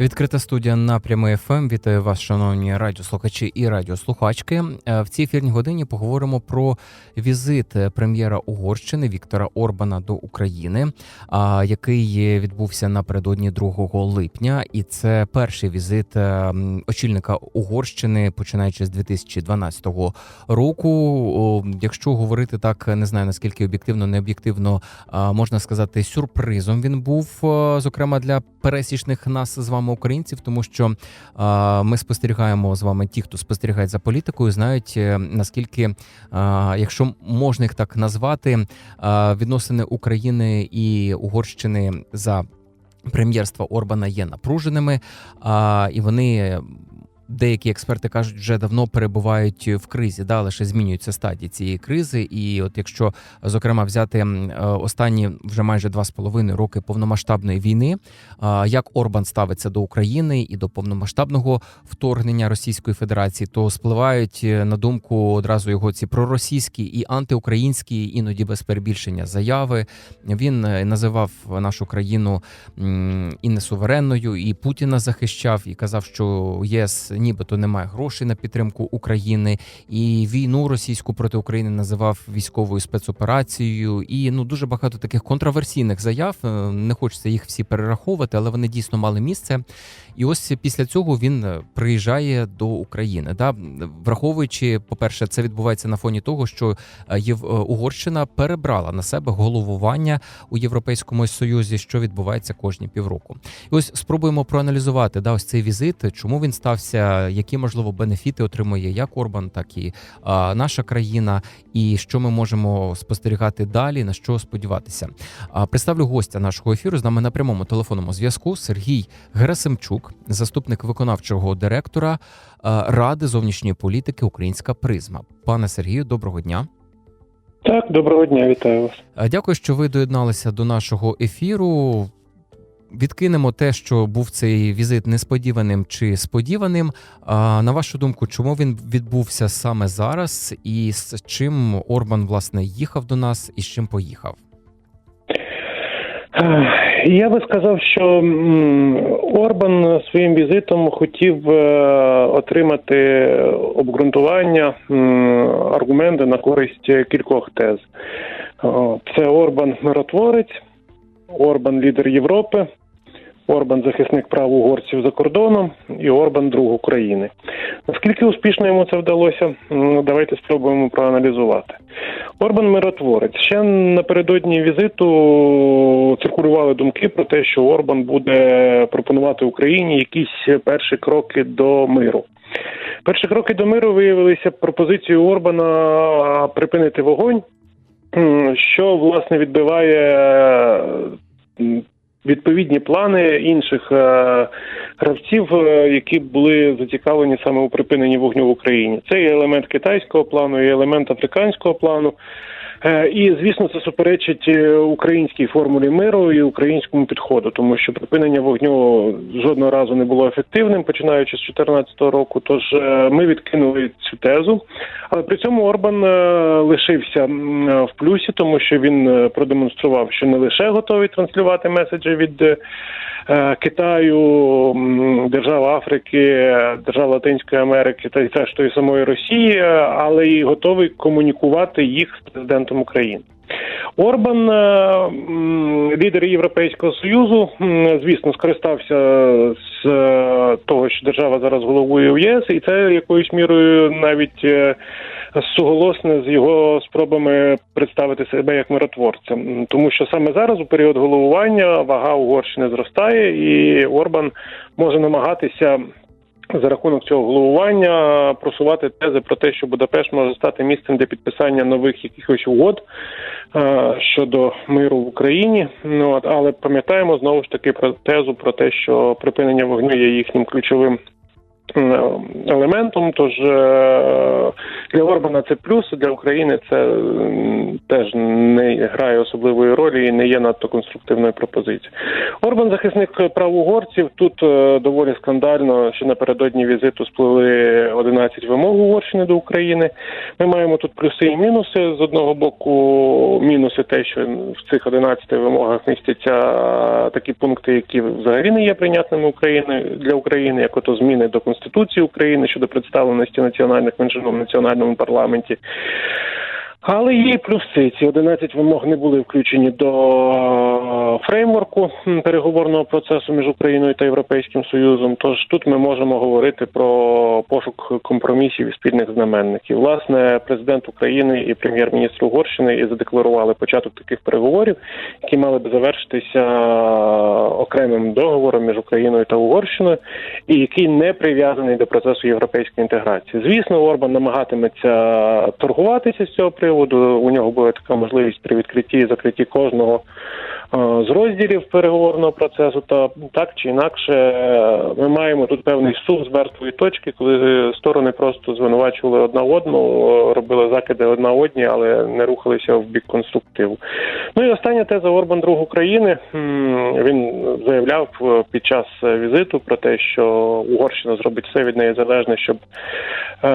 Відкрита студія напрями ФМ. Вітаю вас, шановні радіослухачі і радіослухачки. Е, В цій ефірній годині поговоримо про візит прем'єра Угорщини Віктора Орбана до України, який відбувся напередодні 2 липня. І це перший візит е, очільника Угорщини, починаючи з 2012 року. Якщо говорити так, не знаю наскільки об'єктивно, не об'єктивно, можна сказати, сюрпризом він був, е, зокрема для пересічних нас з вами українців, тому що ми спостерігаємо з вами, ті, хто спостерігає за політикою, знають е, наскільки, якщо можна їх так назвати, відносини України і Угорщини за прем'єрства Орбана є напруженими, і вони. Деякі експерти кажуть, вже давно перебувають в кризі, да, лише змінюються стадії цієї кризи. І от якщо зокрема взяти е, останні вже майже два з половиною роки повномасштабної війни, як Орбан ставиться до України і до повномасштабного вторгнення Російської Федерації, то спливають е, на думку одразу його ці проросійські і антиукраїнські, іноді без перебільшення заяви. Він е, називав нашу країну і несуверенною, і Путіна захищав, і казав, що ЄС нібито немає грошей на підтримку України, і війну російську проти України називав військовою спецоперацією. І ну дуже багато таких контроверсійних заяв. Е, Не хочеться їх всі перераховувати, але вони дійсно мали місце. І ось після цього він е, приїжджає до України. Да? Враховуючи, по-перше, це відбувається на фоні того, що е, е, Угорщина перебрала на себе головування у Європейському Союзі, що відбувається кожні півроку. І ось спробуємо проаналізувати да, ось цей візит, чому він стався, які можливо бенефіти отримує як Орбан, так і а, наша країна, і що ми можемо спостерігати далі, на що сподіватися. А, представлю гостя нашого ефіру з нами на прямому телефонному зв'язку Сергій Герасимчук, заступник виконавчого директора Ради зовнішньої політики Українська Призма. Пане Сергію, доброго дня. Так, доброго дня, вітаю вас. Е, Дякую, що ви доєдналися до нашого ефіру. Відкинемо те, що був цей візит несподіваним чи сподіваним. А на вашу думку, чому він відбувся саме зараз, і з чим Орбан власне їхав до нас і з чим поїхав? Я би сказав, що Орбан своїм візитом хотів е, отримати обґрунтування, аргументи на користь кількох тез. Це Орбан миротворець, Орбан лідер Європи, Орбан захисник прав угорців за кордоном і Орбан друг України. Наскільки успішно йому це вдалося, давайте спробуємо проаналізувати. Орбан миротворець. Ще напередодні візиту циркулювали думки про те, що Орбан буде пропонувати Україні якісь перші кроки до миру. Перші кроки до миру виявилися пропозицією Орбана припинити вогонь, що власне відбиває відповідні плани інших е, гравців, е, які були зацікавлені саме у припиненні вогню в Україні. Це і елемент китайського плану, і елемент африканського плану. Е, І звісно, це суперечить е, українській формулі миру і українському підходу, тому що припинення вогню жодного разу не було ефективним, починаючи з 2014 року. Тож е, ми відкинули цю тезу. Але при цьому Орбан лишився в плюсі, тому що він продемонстрував, що не лише готовий транслювати меседжі від Китаю, держав Африки, держав Латинської Америки та й зрештою самої Росії, але й готовий комунікувати їх з президентом України. Орбан, е, лідер Європейського союзу, звісно, скористався з е, того, що держава зараз головує в ЄС, і це якоюсь мірою навіть е, суголосне з його спробами представити себе як миротворця, М, тому що саме зараз, у період головування, вага Угорщини зростає, і Орбан може намагатися за рахунок цього головування просувати тези про те, що Будапешт може стати місцем для підписання нових якихось угод е, щодо миру в Україні. Ну от але пам'ятаємо знову ж таки про тезу про те, що припинення вогню є їхнім ключовим. Е, Елементом, тож е, для Орбана це плюс, для України це теж не грає особливої ролі і не є надто конструктивною пропозицією. Орбан захисник прав угорців. Тут е, доволі скандально, що напередодні візиту сплили 11 вимог Угорщини до України. Ми маємо тут плюси і мінуси. З одного боку, мінуси те, що в цих 11 вимогах містяться такі пункти, які взагалі не є прийнятними України для України, як ото зміни до Конституції України щодо представленості національних меншин в національному парламенті. Але є плюси. Ці 11 вимог не були включені до фреймворку переговорного процесу між Україною та Європейським Союзом. Тож тут ми можемо говорити про пошук компромісів і спільних знаменників. Власне, президент України і прем'єр-міністр Угорщини і задекларували початок таких переговорів, які мали б завершитися окремим договором між Україною та Угорщиною, і який не прив'язаний до процесу європейської інтеграції. Звісно, Орбан намагатиметься торгуватися з цього приводу приводу у нього буде така можливість при відкритті і закритті кожного з розділів переговорного процесу, та так чи інакше ми маємо тут певний сув з мертвої точки, коли сторони просто звинувачували одна одну, робили закиди одна одні, але не рухалися в бік конструктиву. Ну і остання теза Орбан друг України він заявляв під час візиту про те, що Угорщина зробить все від неї залежне, щоб е,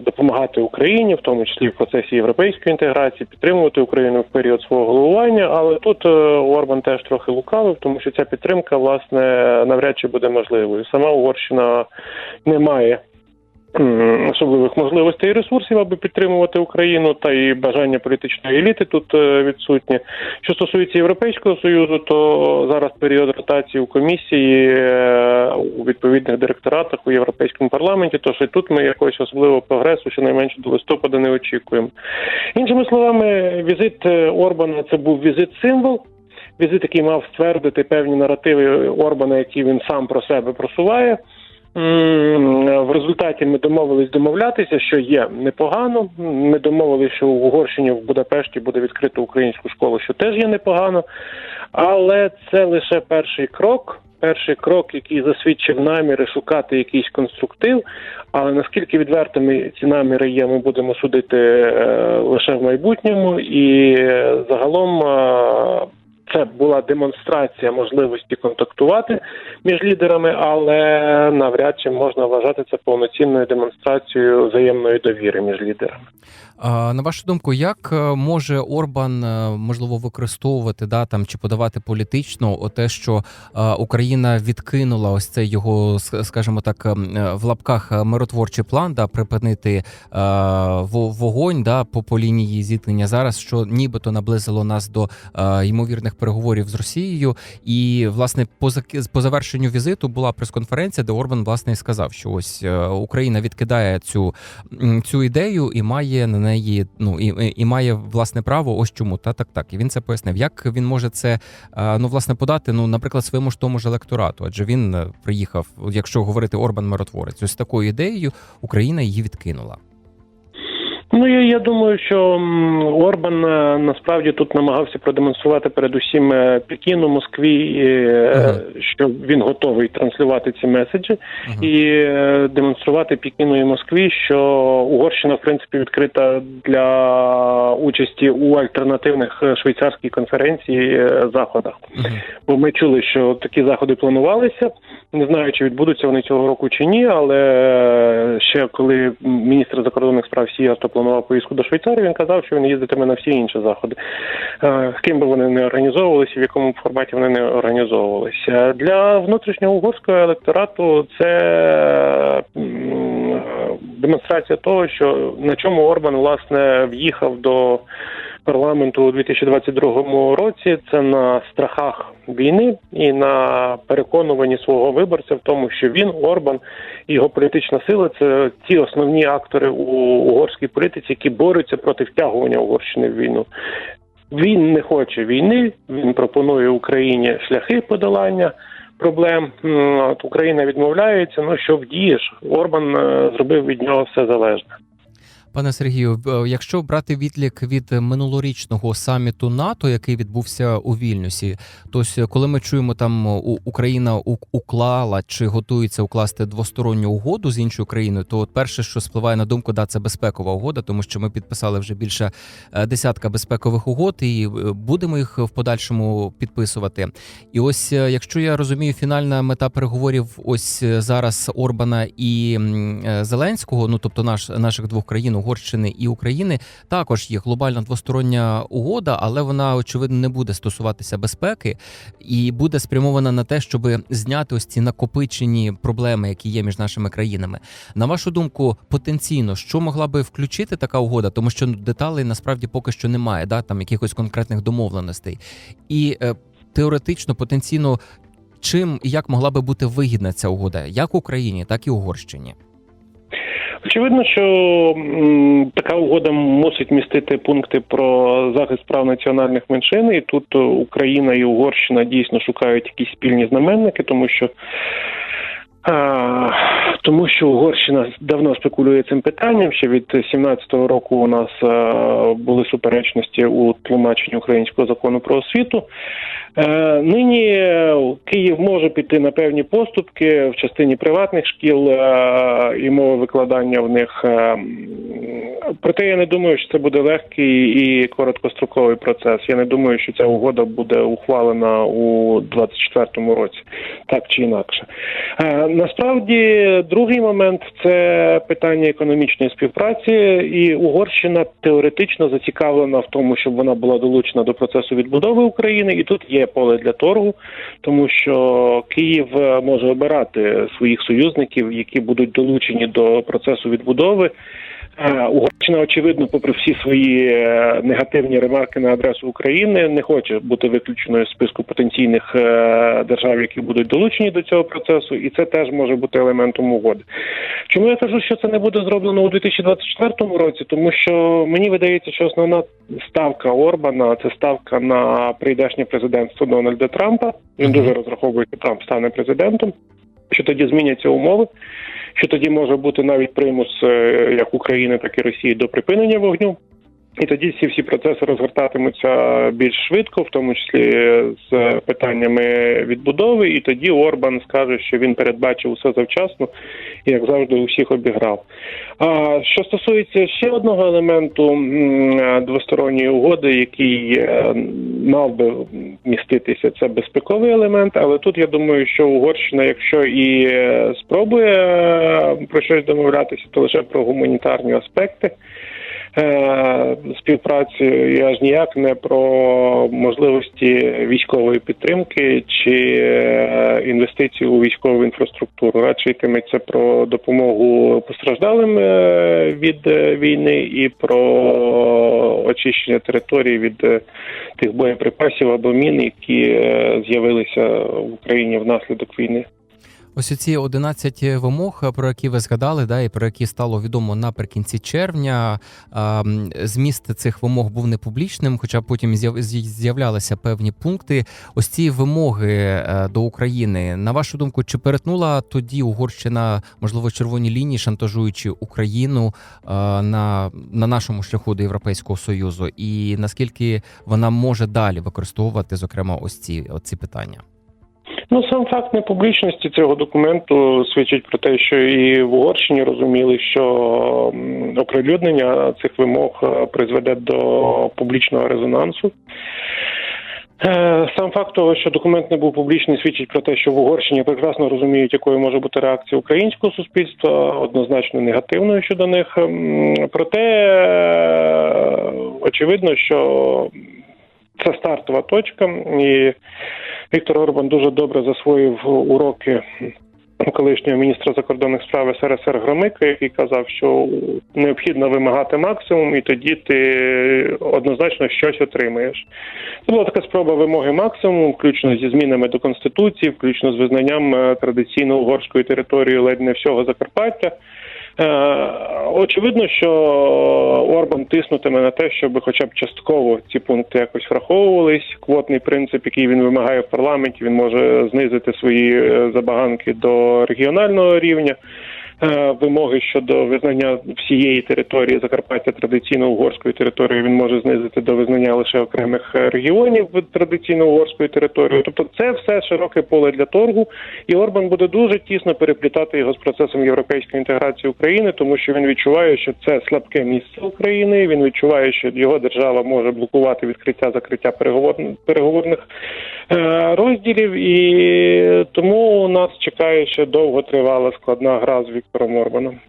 допомагати Україні, в тому числі в процесі європейської інтеграції, підтримувати Україну в період свого головування, але тут. Орбан теж трохи лукавив, тому що ця підтримка власне навряд чи буде можливою. Сама Угорщина не має. Особливих можливостей і ресурсів, аби підтримувати Україну, та і бажання політичної еліти тут е, відсутнє. Що стосується Європейського союзу, то зараз період ротації у комісії е, у відповідних директоратах у європейському парламенті. Тож і тут ми якогось особливого прогресу, щонайменше до листопада, не очікуємо. Іншими словами, візит е, Орбана це був візит символ. Візит, який мав ствердити певні наративи Орбана, які він сам про себе просуває. В результаті ми домовились домовлятися, що є непогано. Ми домовилися, що в Угорщині в Будапешті буде відкрито українську школу, що теж є непогано. Але це лише перший крок. Перший крок, який засвідчив наміри шукати якийсь конструктив. Але наскільки відвертими ці наміри є, ми будемо судити е, лише в майбутньому, і е, загалом е, це була демонстрація можливості контактувати між лідерами, але навряд чи можна вважати це повноцінною демонстрацією взаємної довіри між лідерами. На вашу думку, як е, може Орбан е, можливо використовувати да там чи подавати політично те, що е, Україна відкинула ось цей його, скажімо так, в лапках миротворчий план да припинити вогонь да по, по лінії зіткнення зараз, що нібито наблизило нас до ймовірних переговорів з Росією, і власне по по завершенню візиту була прес-конференція, де Орбан власне сказав, що ось Україна відкидає цю цю ідею і має на неї ну і і має власне право. Ось чому та так, так. І він це пояснив. Як він може це ну власне подати? Ну, наприклад, своєму ж тому ж електорату, адже він е, приїхав, якщо говорити Орбан миротворець, ось такою ідеєю Україна її відкинула. Ну я, я думаю, що Орбан е, насправді тут намагався продемонструвати передусім е, Пекіну, Москві, uh-huh. що він готовий транслювати ці меседжі, uh-huh. і демонструвати Пекіну і Москві, що Угорщина в принципі відкрита для участі у альтернативних швейцарській конференції заходах. Uh-huh. Бо ми чули, що такі заходи планувалися. Не знаю, чи відбудуться вони цього року чи ні, але ще коли міністр закордонних справ Сіярто планував поїздку до Швейцарії, він казав, що він їздитиме на всі інші заходи. Е, ким би вони не організовувалися, в якому форматі вони не організовувалися. Для внутрішнього угорського електорату це демонстрація того, що на чому Орбан власне в'їхав до парламенту у 2022 році. Це на страхах війни і на переконуванні свого виборця в тому, що він Орбан і його політична сила це ті основні актори у угорській політиці, які борються проти втягування Угорщини в війну. Він не хоче війни. Він пропонує Україні шляхи подолання. Проблем От Україна відмовляється. Ну що вдієш? Орбан е, зробив від нього все залежне. Пане Сергію, якщо брати відлік від минулорічного саміту НАТО, який відбувся у Вільнюсі, то ось коли ми чуємо там Україна уклала чи готується укласти двосторонню угоду з іншою країною, то от перше, що спливає на думку, да, це безпекова угода, тому що ми підписали вже більше е, десятка безпекових угод і е, будемо їх в подальшому підписувати. І ось, е, якщо я розумію, фінальна мета переговорів ось е, зараз Орбана і е, Зеленського, ну тобто наш наших двох країн, Угорщини і України, також є глобальна двостороння угода, але вона очевидно не буде стосуватися безпеки і буде спрямована на те, щоб зняти ось ці накопичені проблеми, які є між нашими країнами. На вашу думку, потенційно, що могла би включити така угода, тому що деталей насправді поки що немає, да там якихось конкретних домовленостей, і е, теоретично, потенційно, чим і як могла би бути вигідна ця угода, як Україні, так і Угорщині. Очевидно, що така угода мусить містити пункти про захист прав національних меншин, і тут Україна і Угорщина дійсно шукають якісь спільні знаменники, тому що. Тому що Угорщина давно спекулює цим питанням. Ще від 17-го року у нас а, були суперечності у тлумаченні українського закону про освіту. Е, нині Київ може піти на певні поступки в частині приватних шкіл е, і мови викладання в них. Е, проте я не думаю, що це буде легкий і короткостроковий процес. Я не думаю, що ця угода буде ухвалена у 24-му році, так чи інакше. Е, Насправді, другий момент це питання економічної співпраці, і Угорщина теоретично зацікавлена в тому, щоб вона була долучена до процесу відбудови України, і тут є поле для торгу, тому що Київ е, може обирати своїх союзників, які будуть долучені до процесу відбудови. Е, Угорщина, очевидно, попри всі свої е, негативні ремарки на адресу України, не хоче бути виключеною з списку потенційних е, держав, які будуть долучені до цього процесу, і це теж може бути елементом угоди. Чому я кажу, що це не буде зроблено у 2024 році? Тому що мені видається, що основна ставка Орбана це ставка на прийдешнє президентство Дональда Трампа. Він дуже розраховує, що Трамп стане президентом. Що тоді зміняться умови, що тоді може бути навіть примус е, як України, так і Росії до припинення вогню. І тоді всі всі процеси розгортатимуться більш швидко, в тому числі з питаннями відбудови. І тоді Орбан скаже, що він передбачив усе завчасно і як завжди усіх обіграв. А що стосується ще одного елементу двосторонньої угоди, який е, мав би міститися, це безпековий елемент. Але тут я думаю, що Угорщина, якщо і е, спробує е, про щось домовлятися, то лише про гуманітарні аспекти. Е, співпраці і аж ніяк не про можливості військової підтримки чи е, інвестицій у військову інфраструктуру. Радше йтиметься про допомогу постраждалим е, від війни і про очищення території від тих боєприпасів або мін, які з'явилися в Україні внаслідок війни. Ось ці 11 вимог, про які ви згадали, да, і про які стало відомо наприкінці червня. Зміст цих вимог був не публічним, хоча потім з'яв- з'являлися певні пункти. Ось ці вимоги е, до України. На вашу думку, чи перетнула тоді Угорщина можливо червоні лінії, шантажуючи Україну е, на, на нашому шляху до Європейського союзу, і наскільки вона може далі використовувати, зокрема, ось ці, ці питання? Ну, сам факт непублічності цього документу свідчить про те, що і в Угорщині розуміли, що оприлюднення цих вимог е, призведе до публічного резонансу. Е, Сам факт того, що документ не був публічний, свідчить про те, що в Угорщині прекрасно розуміють, якою може бути реакція українського суспільства, однозначно негативною щодо них. Проте е, очевидно, що це стартова точка, і Віктор Орбан дуже добре засвоїв уроки колишнього міністра закордонних справ СРСР Громика, який казав, що необхідно вимагати максимум, і тоді ти однозначно щось отримаєш. Це була така спроба вимоги максимум, включно зі змінами до конституції, включно з визнанням е, традиційно угорської території ледь не всього Закарпаття. Е, Очевидно, що Орбан тиснутиме на те, щоб хоча б частково ці пункти якось враховувались. Квотний принцип, який він вимагає в парламенті, він може знизити свої е, забаганки до регіонального рівня. Е, вимоги щодо визнання всієї території Закарпаття традиційно угорською територією. Він може знизити до визнання лише окремих е, регіонів традиційно угорською територією. Тобто, це все широке поле для торгу, і Орбан буде дуже тісно переплітати його з процесом європейської інтеграції України, тому що він відчуває, що це слабке місце України. Він відчуває, що його держава може блокувати відкриття закриття переговорних переговорних розділів, і тому нас чекає ще довго тривала складна гра з por bueno,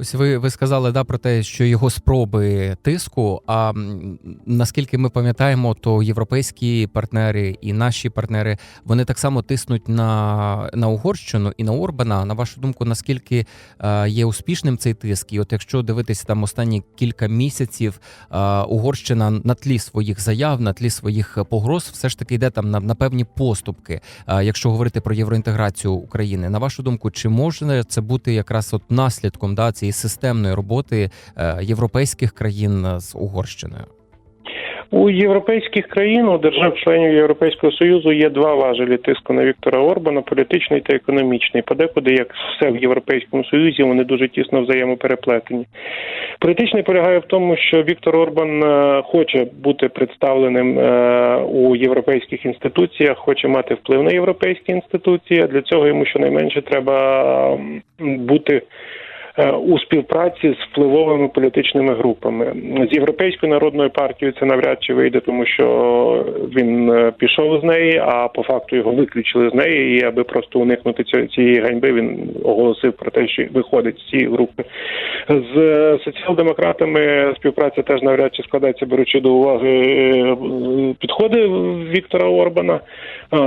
Ось ви, ви сказали да про те, що його спроби тиску. А наскільки ми пам'ятаємо, то європейські партнери і наші партнери вони так само тиснуть на, на Угорщину і на Орбана. На вашу думку, наскільки е, є успішним цей тиск? І от якщо дивитися там останні кілька місяців, е, Угорщина на тлі своїх заяв, на тлі своїх погроз, все ж таки йде там на, на певні поступки. Е, якщо говорити про євроінтеграцію України, на вашу думку, чи може це бути якраз от наслідком да цієї системної роботи е, європейських країн з Угорщиною? У європейських країн, у держав-членів Європейського союзу є два важелі тиску на Віктора Орбана: політичний та економічний. Подекуди, як все в Європейському Союзі, вони дуже тісно взаємопереплетені. Політичний полягає в тому, що Віктор Орбан е, хоче бути представленим е, у європейських інституціях, хоче мати вплив на європейські інституції. Для цього йому щонайменше треба бути. Е, У співпраці з впливовими політичними групами з європейською народною партією це навряд чи вийде, тому що він е, пішов з неї, а по факту його виключили з неї. І аби просто уникнути цієї ганьби, він оголосив про те, що виходить з цієї групи. З е, соціал-демократами співпраця теж навряд чи складається, беручи до уваги підходи Віктора Орбана.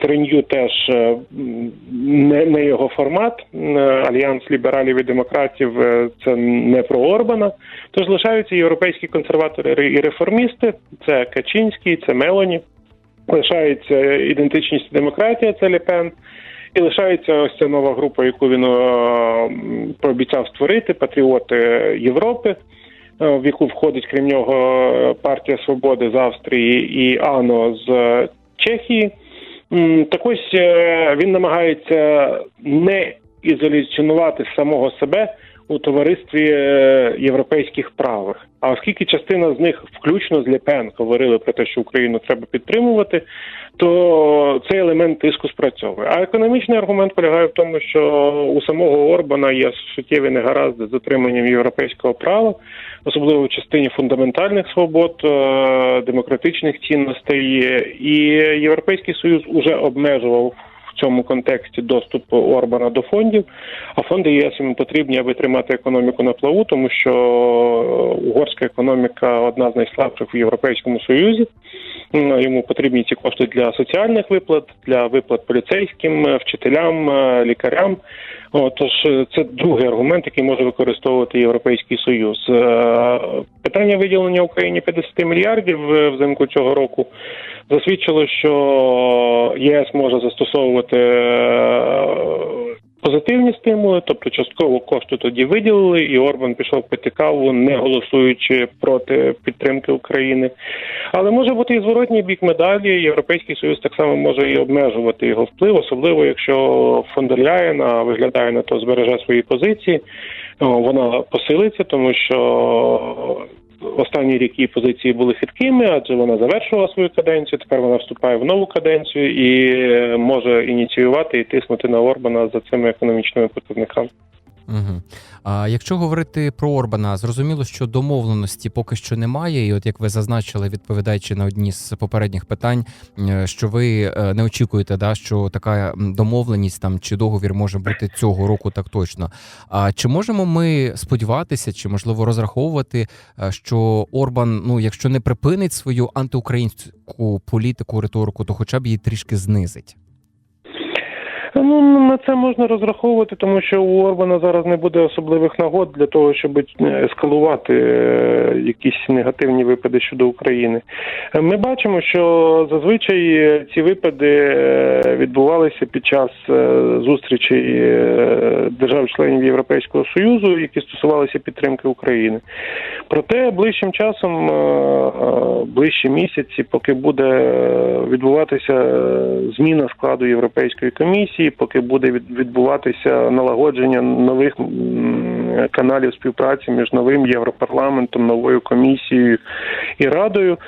Тренью теж не, його формат. Альянс лібералів і демократів е, це не про Орбана. Тож лишаються європейські консерватори і реформісти. Це Качинський, це Мелоні. Лишається ідентичність і демократія, це Лепен. І лишається ось ця нова група, яку він е, пообіцяв створити, патріоти Європи, е, в яку входить крім нього партія Свободи з Австрії і АНО з Чехії. Так ось е, він намагається не ізоляціонувати самого себе у товаристві е, європейських правих. А оскільки частина з них, включно з Лепен, говорили про те, що Україну треба підтримувати, то цей елемент тиску спрацьовує. А економічний аргумент полягає в тому, що у самого Орбана є суттєві негаразди з дотриманням європейського права, особливо в частині фундаментальних свобод, е, демократичних цінностей. І Європейський Союз уже обмежував. Цьому контексті доступ Орбана до фондів, а фонди ЄС йому потрібні, аби тримати економіку на плаву, тому що угорська економіка одна з найслабших в Європейському Союзі. М, Йому потрібні ці кошти для соціальних виплат, для виплат поліцейським, е, вчителям, е, лікарям. Тож е, це другий аргумент, який може використовувати Європейський Союз. Питання виділення Україні 50 мільярдів взимку цього року засвідчило, що ЄС може застосовувати позитивні стимули, тобто частково кошти тоді виділили, і Орбан пішов по цікаву, не голосуючи проти підтримки України. Але може бути і зворотній бік медалі. Європейський союз так само може і обмежувати його вплив, особливо якщо фон дер Ляєн, а виглядає на то, збереже свої позиції. Вона посилиться, тому що останній рік її позиції були хиткими, адже вона завершила свою каденцію. Тепер вона вступає в нову каденцію і е, може ініціювати і тиснути на Орбана за цими економічними показниками. Угу. А якщо говорити про Орбана, зрозуміло, що домовленості поки що немає. І от як ви зазначили, відповідаючи на одні з попередніх питань, е, що ви е, не очікуєте, да, що така домовленість там чи договір може бути цього року, так точно. А чи можемо ми сподіватися, чи можливо розраховувати, е, що Орбан, ну якщо не припинить свою антиукраїнську політику, риторику, то хоча б її трішки знизить? Ну на це можна розраховувати, тому що у Орбана зараз не буде особливих нагод для того, щоб ескалувати е, якісь негативні випади щодо України. Е, Ми бачимо, що зазвичай ці випади е, відбувалися під час е, зустрічей е, держав-членів Європейського союзу, які стосувалися підтримки України. Проте ближчим часом, е, е, ближчі місяці, поки буде е, відбуватися е, зміна складу Європейської комісії, Поки буде від- відбуватися налагодження нових каналів співпраці між новим європарламентом, новою комісією і радою.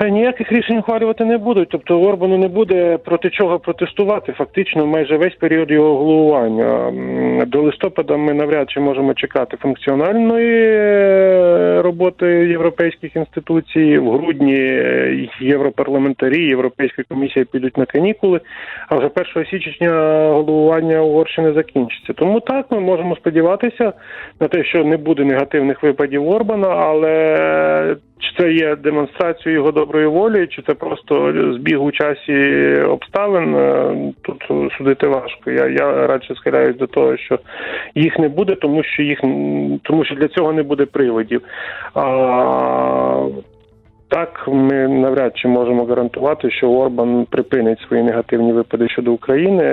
Е, Ніяких рішень ухвалювати не будуть. Тобто Орбану не буде проти чого протестувати. Фактично, майже весь період його головування. До листопада ми навряд чи можемо чекати функціональної е, роботи європейських інституцій. В грудні е, європарламентарі, Європейська комісія підуть на канікули, а вже 1 січня головування Угорщини закінчиться. Тому так ми можемо сподіватися на те, що не буде негативних випадів Орбана, але чи це є демонстрацією його доброї волі, чи це просто збіг у часі обставин, е, тут судити важко. Я, я радше схиляюсь до того, що їх не буде, тому що їх тому що для цього не буде приводів. А, так, ми навряд чи можемо гарантувати, що Орбан припинить свої негативні випади щодо України,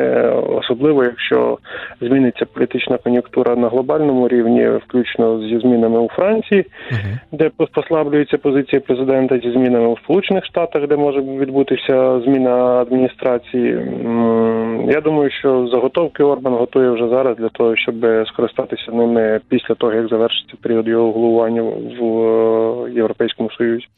особливо якщо зміниться політична кон'юнктура на глобальному рівні, включно зі змінами у Франції, Мгм. де послаблюється позиція президента зі змінами у Сполучених Штатах, де може відбутися зміна адміністрації. Я думаю, що заготовки Орбан готує вже зараз для того, щоб скористатися ними після того, як завершиться період його головування в е, Європейському Союзі.